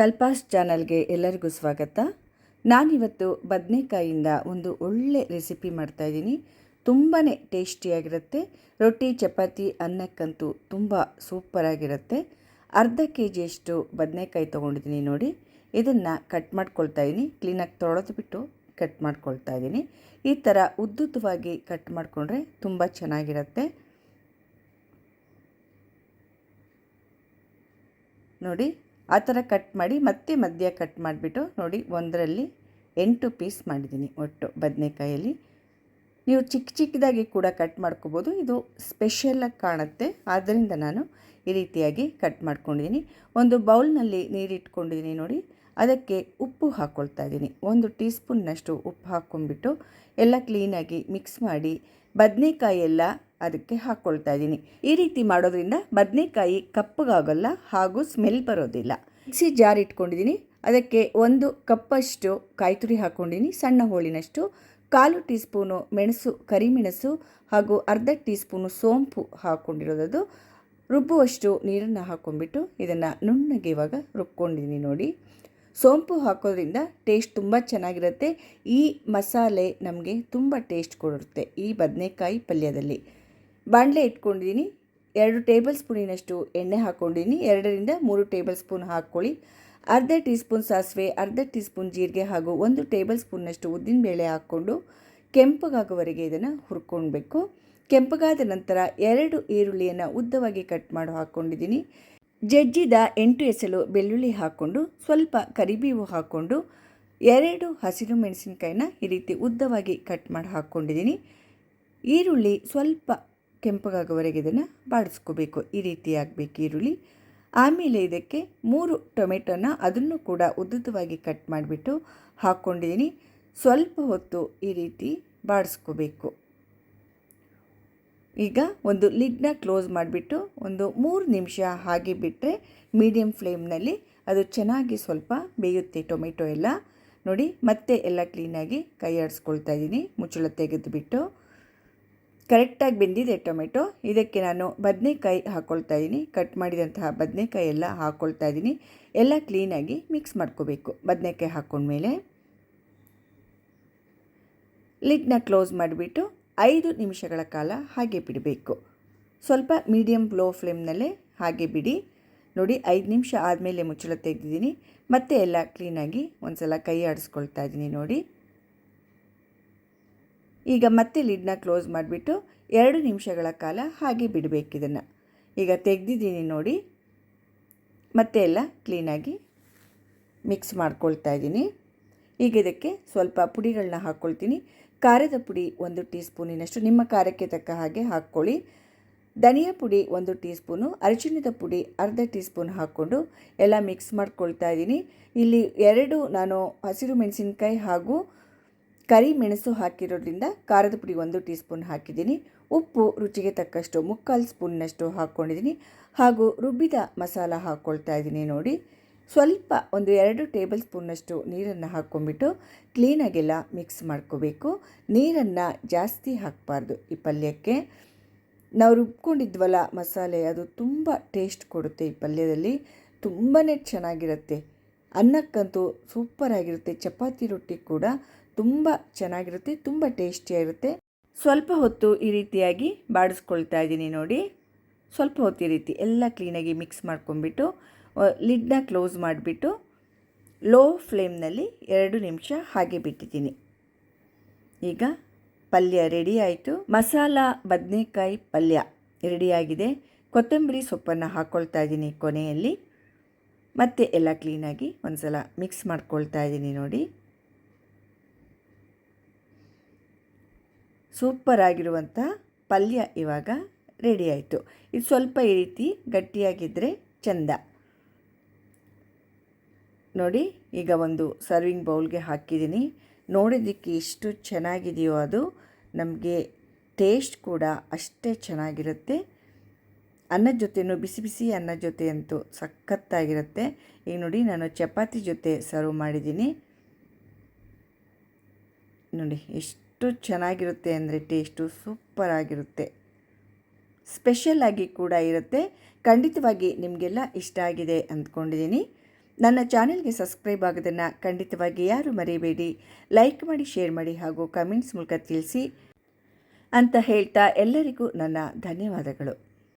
ಕಲ್ಪಾಸ್ ಚಾನಲ್ಗೆ ಎಲ್ಲರಿಗೂ ಸ್ವಾಗತ. ನಾನಿವತ್ತು ಬದನೆಕಾಯಿಂದ ಒಂದು ಒಳ್ಳೆ ರೆಸಿಪಿ ಮಾಡ್ತಾಯಿದ್ದೀನಿ ತುಂಬಾ ಟೇಸ್ಟಿಯಾಗಿರುತ್ತೆ. ರೊಟ್ಟಿ, ಚಪಾತಿ, ಅನ್ನಕ್ಕಂತೂ ತುಂಬ ಸೂಪರಾಗಿರುತ್ತೆ. ಅರ್ಧ ಕೆ ಜಿಯಷ್ಟು ಬದನೆಕಾಯಿ ತೊಗೊಂಡಿದ್ದೀನಿ ನೋಡಿ. ಇದನ್ನು ಕಟ್ ಮಾಡ್ಕೊಳ್ತಾ ಇದ್ದೀನಿ. ಕ್ಲೀನಾಗಿ ತೊಳೆದ್ಬಿಟ್ಟು ಕಟ್ ಮಾಡ್ಕೊಳ್ತಾ ಇದ್ದೀನಿ. ಈ ಥರ ಉದ್ದುದ್ದವಾಗಿ ಕಟ್ ಮಾಡಿಕೊಂಡ್ರೆ ತುಂಬ ಚೆನ್ನಾಗಿರುತ್ತೆ. ನೋಡಿ. ಆ ಥರ ಕಟ್ ಮಾಡಿ ಮತ್ತೆ ಮಧ್ಯ ಕಟ್ ಮಾಡಿಬಿಟ್ಟು ನೋಡಿ ಒಂದರಲ್ಲಿ ಎಂಟು ಪೀಸ್ ಮಾಡಿದ್ದೀನಿ ಒಟ್ಟು ಬದನೆಕಾಯಲ್ಲಿ. ನೀವು ಚಿಕ್ಕ ಚಿಕ್ಕದಾಗಿ ಕೂಡ ಕಟ್ ಮಾಡ್ಕೋಬೋದು. ಇದು ಸ್ಪೆಷಲಾಗಿ ಕಾಣುತ್ತೆ. ಆದ್ದರಿಂದ ನಾನು ಈ ರೀತಿಯಾಗಿ ಕಟ್ ಮಾಡ್ಕೊಂಡಿದ್ದೀನಿ. ಒಂದು ಬೌಲ್ನಲ್ಲಿ ನೀರಿಟ್ಕೊಂಡಿದ್ದೀನಿ ನೋಡಿ. ಅದಕ್ಕೆ ಉಪ್ಪು ಹಾಕ್ಕೊಳ್ತಾ ಇದ್ದೀನಿ. ಒಂದು ಟೀ ಸ್ಪೂನ್ನಷ್ಟು ಉಪ್ಪು ಹಾಕ್ಕೊಂಡ್ಬಿಟ್ಟು ಎಲ್ಲ ಕ್ಲೀನಾಗಿ ಮಿಕ್ಸ್ ಮಾಡಿ ಬದನೆಕಾಯಿ ಎಲ್ಲ ಅದಕ್ಕೆ ಹಾಕ್ಕೊಳ್ತಾ ಇದ್ದೀನಿ. ಈ ರೀತಿ ಮಾಡೋದ್ರಿಂದ ಬದನೆಕಾಯಿ ಕಪ್ಪಗಾಗಲ್ಲ ಹಾಗೂ ಸ್ಮೆಲ್ ಬರೋದಿಲ್ಲ. ಮಿಕ್ಸಿ ಜಾರ್ ಇಟ್ಕೊಂಡಿದ್ದೀನಿ. ಅದಕ್ಕೆ ಒಂದು ಕಪ್ಪಷ್ಟು ಕಾಯಿ ತುರಿ ಸಣ್ಣ ಹೋಳಿನಷ್ಟು, ಕಾಲು ಟೀ ಸ್ಪೂನು ಮೆಣಸು, ಕರಿಮೆಣಸು ಹಾಗೂ ಅರ್ಧ ಟೀ ಸ್ಪೂನು ಸೋಂಪು ಹಾಕ್ಕೊಂಡಿರೋದದು ರುಬ್ಬುವಷ್ಟು ನೀರನ್ನು ಹಾಕ್ಕೊಂಡ್ಬಿಟ್ಟು ಇದನ್ನು ನುಣ್ಣಗೆ ಇವಾಗ ರುಬ್ಕೊಂಡಿದ್ದೀನಿ ನೋಡಿ. ಸೋಂಪು ಹಾಕೋದ್ರಿಂದ ಟೇಸ್ಟ್ ತುಂಬ ಚೆನ್ನಾಗಿರುತ್ತೆ. ಈ ಮಸಾಲೆ ನಮಗೆ ತುಂಬ ಟೇಸ್ಟ್ ಕೊಡುತ್ತೆ ಈ ಬದನೆಕಾಯಿ ಪಲ್ಯದಲ್ಲಿ. ಬಾಣಲೆ ಇಟ್ಕೊಂಡಿದ್ದೀನಿ. ಎರಡು ಟೇಬಲ್ ಸ್ಪೂನಿನಷ್ಟು ಎಣ್ಣೆ ಹಾಕ್ಕೊಂಡಿದ್ದೀನಿ. ಎರಡರಿಂದ ಮೂರು ಟೇಬಲ್ ಸ್ಪೂನ್ ಹಾಕ್ಕೊಳ್ಳಿ. ಅರ್ಧ ಟೀ ಸ್ಪೂನ್ ಸಾಸಿವೆ, ಅರ್ಧ ಟೀ ಸ್ಪೂನ್ ಜೀರಿಗೆ ಹಾಗೂ ಒಂದು ಟೇಬಲ್ ಸ್ಪೂನ್ನಷ್ಟು ಉದ್ದಿನಬೇಳೆ ಹಾಕ್ಕೊಂಡು ಕೆಂಪಗಾಗುವವರೆಗೆ ಇದನ್ನು ಹುರ್ಕೊಳ್ಬೇಕು ಕೆಂಪಗಾದ ನಂತರ ಎರಡು ಈರುಳ್ಳಿಯನ್ನು ಉದ್ದವಾಗಿ ಕಟ್ ಮಾಡಿ ಹಾಕ್ಕೊಂಡಿದ್ದೀನಿ. ಜಜ್ಜಿದ ಎಂಟು ಎಸಲು ಬೆಳ್ಳುಳ್ಳಿ ಹಾಕ್ಕೊಂಡು ಸ್ವಲ್ಪ ಕರಿಬೇವು ಹಾಕ್ಕೊಂಡು ಎರಡು ಹಸಿರು ಮೆಣಸಿನ್ಕಾಯಿನ ಈ ರೀತಿ ಉದ್ದವಾಗಿ ಕಟ್ ಮಾಡಿ ಹಾಕ್ಕೊಂಡಿದ್ದೀನಿ. ಈರುಳ್ಳಿ ಸ್ವಲ್ಪ ಕೆಂಪಗಾಗುವವರೆಗೆ ಇದನ್ನು ಬಾಡಿಸ್ಕೋಬೇಕು ಈ ರೀತಿ ಆಗಬೇಕು ಈರುಳ್ಳಿ. ಆಮೇಲೆ ಇದಕ್ಕೆ ಮೂರು ಟೊಮೆಟೊನ ಅದನ್ನು ಕೂಡ ಉದ್ದುದ್ದವಾಗಿ ಕಟ್ ಮಾಡಿಬಿಟ್ಟು ಹಾಕ್ಕೊಂಡಿದ್ದೀನಿ ಸ್ವಲ್ಪ ಹೊತ್ತು ಈ ರೀತಿ ಬಾಡಿಸ್ಕೋಬೇಕು ಈಗ ಒಂದು ಲಿಡ್ನ ಕ್ಲೋಸ್ ಮಾಡಿಬಿಟ್ಟು ಒಂದು ಮೂರು ನಿಮಿಷ ಹಾಗೆ ಬಿಟ್ಟರೆ ಮೀಡಿಯಮ್ ಫ್ಲೇಮ್ನಲ್ಲಿ ಅದು ಚೆನ್ನಾಗಿ ಸ್ವಲ್ಪ ಬೇಯುತ್ತೆ ಟೊಮೆಟೊ ಎಲ್ಲ. ನೋಡಿ, ಮತ್ತೆ ಎಲ್ಲ ಕ್ಲೀನಾಗಿ ಕೈ ಆಡಿಸ್ಕೊಳ್ತಾ ಇದ್ದೀನಿ. ಮುಚ್ಚಳ ತೆಗೆದುಬಿಟ್ಟು ಕರೆಕ್ಟಾಗಿ ಬೆಂದಿದೆ ಟೊಮೆಟೊ. ಇದಕ್ಕೆ ನಾನು ಬದನೆಕಾಯಿ ಹಾಕ್ಕೊಳ್ತಾ ಇದ್ದೀನಿ ಕಟ್ ಮಾಡಿದಂತಹ ಬದನೆಕಾಯಿ ಎಲ್ಲ ಹಾಕ್ಕೊಳ್ತಾ ಇದ್ದೀನಿ ಎಲ್ಲ ಕ್ಲೀನಾಗಿ ಮಿಕ್ಸ್ ಮಾಡ್ಕೋಬೇಕು. ಬದನೆಕಾಯಿ ಹಾಕ್ಕೊಂಡ್ಮೇಲೆ ಲಿಡ್ನ ಕ್ಲೋಸ್ ಮಾಡಿಬಿಟ್ಟು ಐದು ನಿಮಿಷಗಳ ಕಾಲ ಹಾಗೆ ಬಿಡಬೇಕು. ಸ್ವಲ್ಪ ಮೀಡಿಯಮ್ ಲೋ ಫ್ಲೇಮ್ನಲ್ಲೇ ಹಾಗೆ ಬಿಡಿ. ನೋಡಿ, ಐದು ನಿಮಿಷ ಆದಮೇಲೆ ಮುಚ್ಚಳ ತೆಗೆದಿದ್ದೀನಿ. ಮತ್ತೆ ಎಲ್ಲ ಕ್ಲೀನಾಗಿ ಒಂದು ಸಲ ಕೈ ಆಡಿಸ್ಕೊಳ್ತಾ ಇದ್ದೀನಿ ನೋಡಿ. ಈಗ ಮತ್ತೆ ಲಿಡ್ನ ಕ್ಲೋಸ್ ಮಾಡಿಬಿಟ್ಟು ಎರಡು ನಿಮಿಷಗಳ ಕಾಲ ಹಾಗೆ ಬಿಡಬೇಕು ಇದನ್ನು. ಈಗ ತೆಗೆದಿದ್ದೀನಿ ನೋಡಿ. ಮತ್ತೆ ಎಲ್ಲ ಕ್ಲೀನಾಗಿ ಮಿಕ್ಸ್ ಮಾಡ್ಕೊಳ್ತಾ ಇದ್ದೀನಿ. ಈಗ ಇದಕ್ಕೆ ಸ್ವಲ್ಪ ಪುಡಿಗಳನ್ನ ಹಾಕ್ಕೊಳ್ತೀನಿ. ಖಾರದ ಪುಡಿ ಒಂದು ಟೀ ಸ್ಪೂನಿನಷ್ಟು ನಿಮ್ಮ ಖಾರಕ್ಕೆ ತಕ್ಕ ಹಾಗೆ ಹಾಕ್ಕೊಳ್ಳಿ. ಧನಿಯಾ ಪುಡಿ ಒಂದು ಟೀ ಸ್ಪೂನು ಅರಿಶಿಣದ ಪುಡಿ ಅರ್ಧ ಟೀ ಸ್ಪೂನ್ ಹಾಕ್ಕೊಂಡು ಎಲ್ಲ ಮಿಕ್ಸ್ ಮಾಡ್ಕೊಳ್ತಾ ಇದ್ದೀನಿ. ಇಲ್ಲಿ ಎರಡು ನಾನು ಹಸಿರು ಮೆಣಸಿನ್ಕಾಯಿ ಹಾಗೂ ಕರಿ ಮೆಣಸು ಹಾಕಿರೋದ್ರಿಂದ ಖಾರದ ಪುಡಿ ಒಂದು ಟೀ ಸ್ಪೂನ್ ಹಾಕಿದ್ದೀನಿ. ಉಪ್ಪು ರುಚಿಗೆ ತಕ್ಕಷ್ಟು ಮುಕ್ಕಾಲು ಸ್ಪೂನ್ನಷ್ಟು ಹಾಕ್ಕೊಂಡಿದ್ದೀನಿ. ಹಾಗೂ ರುಬ್ಬಿದ ಮಸಾಲ ಹಾಕ್ಕೊಳ್ತಾ ಇದ್ದೀನಿ ನೋಡಿ. ಸ್ವಲ್ಪ ಒಂದು ಎರಡು ಟೇಬಲ್ ಸ್ಪೂನ್ನಷ್ಟು ನೀರನ್ನು ಹಾಕ್ಕೊಂಡ್ಬಿಟ್ಟು ಕ್ಲೀನಾಗೆಲ್ಲ ಮಿಕ್ಸ್ ಮಾಡ್ಕೋಬೇಕು. ನೀರನ್ನು ಜಾಸ್ತಿ ಹಾಕಬಾರ್ದು ಈ ಪಲ್ಯಕ್ಕೆ. ನಾವು ರುಬ್ಕೊಂಡಿದ್ವಲ್ಲ ಮಸಾಲೆ, ಅದು ತುಂಬ ಟೇಸ್ಟ್ ಕೊಡುತ್ತೆ ಈ ಪಲ್ಯದಲ್ಲಿ. ತುಂಬಾ ಚೆನ್ನಾಗಿರುತ್ತೆ. ಅನ್ನಕ್ಕಂತೂ ಸೂಪರಾಗಿರುತ್ತೆ. ಚಪಾತಿ ರೊಟ್ಟಿ ಕೂಡ ತುಂಬ ಚೆನ್ನಾಗಿರುತ್ತೆ, ತುಂಬ ಟೇಸ್ಟಿಯಾಗಿರುತ್ತೆ ಸ್ವಲ್ಪ ಹೊತ್ತು ಈ ರೀತಿಯಾಗಿ ಬಾಡಿಸ್ಕೊಳ್ತಾ ಇದ್ದೀನಿ ನೋಡಿ. ಸ್ವಲ್ಪ ಹೊತ್ತು ಈ ರೀತಿ ಎಲ್ಲ ಕ್ಲೀನಾಗಿ ಮಿಕ್ಸ್ ಮಾಡ್ಕೊಂಡ್ಬಿಟ್ಟು ಲಿಡ್ನ ಕ್ಲೋಸ್ ಮಾಡಿಬಿಟ್ಟು ಲೋ ಫ್ಲೇಮ್ನಲ್ಲಿ ಎರಡು ನಿಮಿಷ ಹಾಗೆ ಬಿಟ್ಟಿದ್ದೀನಿ. ಈಗ ಪಲ್ಯ ರೆಡಿ ಆಯಿತು. ಮಸಾಲ ಬದನೆಕಾಯಿ ಪಲ್ಯ ರೆಡಿಯಾಗಿದೆ ಕೊತ್ತಂಬರಿ ಸೊಪ್ಪನ್ನು ಹಾಕ್ಕೊಳ್ತಾ ಇದ್ದೀನಿ ಕೊನೆಯಲ್ಲಿ. ಮತ್ತೆ ಎಲ್ಲ ಕ್ಲೀನಾಗಿ ಒಂದು ಸಲ ಮಿಕ್ಸ್ ಮಾಡ್ಕೊಳ್ತಾ ಇದ್ದೀನಿ ನೋಡಿ. ಸೂಪರ್ ಆಗಿರುವಂಥ ಪಲ್ಯ ಇವಾಗ ರೆಡಿ ಆಯಿತು. ಇದು ಸ್ವಲ್ಪ ಈ ರೀತಿ ಗಟ್ಟಿಯಾಗಿದ್ದರೆ ಚೆಂದ. ನೋಡಿ, ಈಗ ಒಂದು ಸರ್ವಿಂಗ್ ಬೌಲ್ಗೆ ಹಾಕಿದ್ದೀನಿ. ನೋಡೋದಕ್ಕೆ ಎಷ್ಟು ಚೆನ್ನಾಗಿದೆಯೋ ಅದು, ನಮಗೆ ಟೇಸ್ಟ್ ಕೂಡ ಅಷ್ಟೇ ಚೆನ್ನಾಗಿರುತ್ತೆ. ಅನ್ನದ ಜೊತೆನೂ, ಬಿಸಿ ಬಿಸಿ ಅನ್ನದ ಜೊತೆ ಅಂತೂ ಸಖತ್ತಾಗಿರುತ್ತೆ. ಈಗ ನೋಡಿ, ನಾನು ಚಪಾತಿ ಜೊತೆ ಸರ್ವ್ ಮಾಡಿದ್ದೀನಿ. ನೋಡಿ, ಎಷ್ಟು ಚೆನ್ನಾಗಿರುತ್ತೆ ಅಂದರೆ ಟೇಸ್ಟು ಸೂಪರ್ ಆಗಿರುತ್ತೆ ಸ್ಪೆಷಲ್ ಆಗಿ ಕೂಡ ಇರುತ್ತೆ. ಖಂಡಿತವಾಗಿ ನಿಮಗೆಲ್ಲ ಇಷ್ಟ ಆಗಿದೆ ಅಂದ್ಕೊಂಡಿದ್ದೀನಿ. ನನ್ನ ಚಾನೆಲ್ಗೆ ಸಬ್ಸ್ಕ್ರೈಬ್ ಆಗೋದನ್ನು ಖಂಡಿತವಾಗಿ ಯಾರು ಮರೆಯಬೇಡಿ ಲೈಕ್ ಮಾಡಿ, ಶೇರ್ ಮಾಡಿ ಹಾಗೂ ಕಮೆಂಟ್ಸ್ ಮೂಲಕ ತಿಳಿಸಿ ಅಂತ ಹೇಳ್ತಾ ಎಲ್ಲರಿಗೂ ನನ್ನ ಧನ್ಯವಾದಗಳು.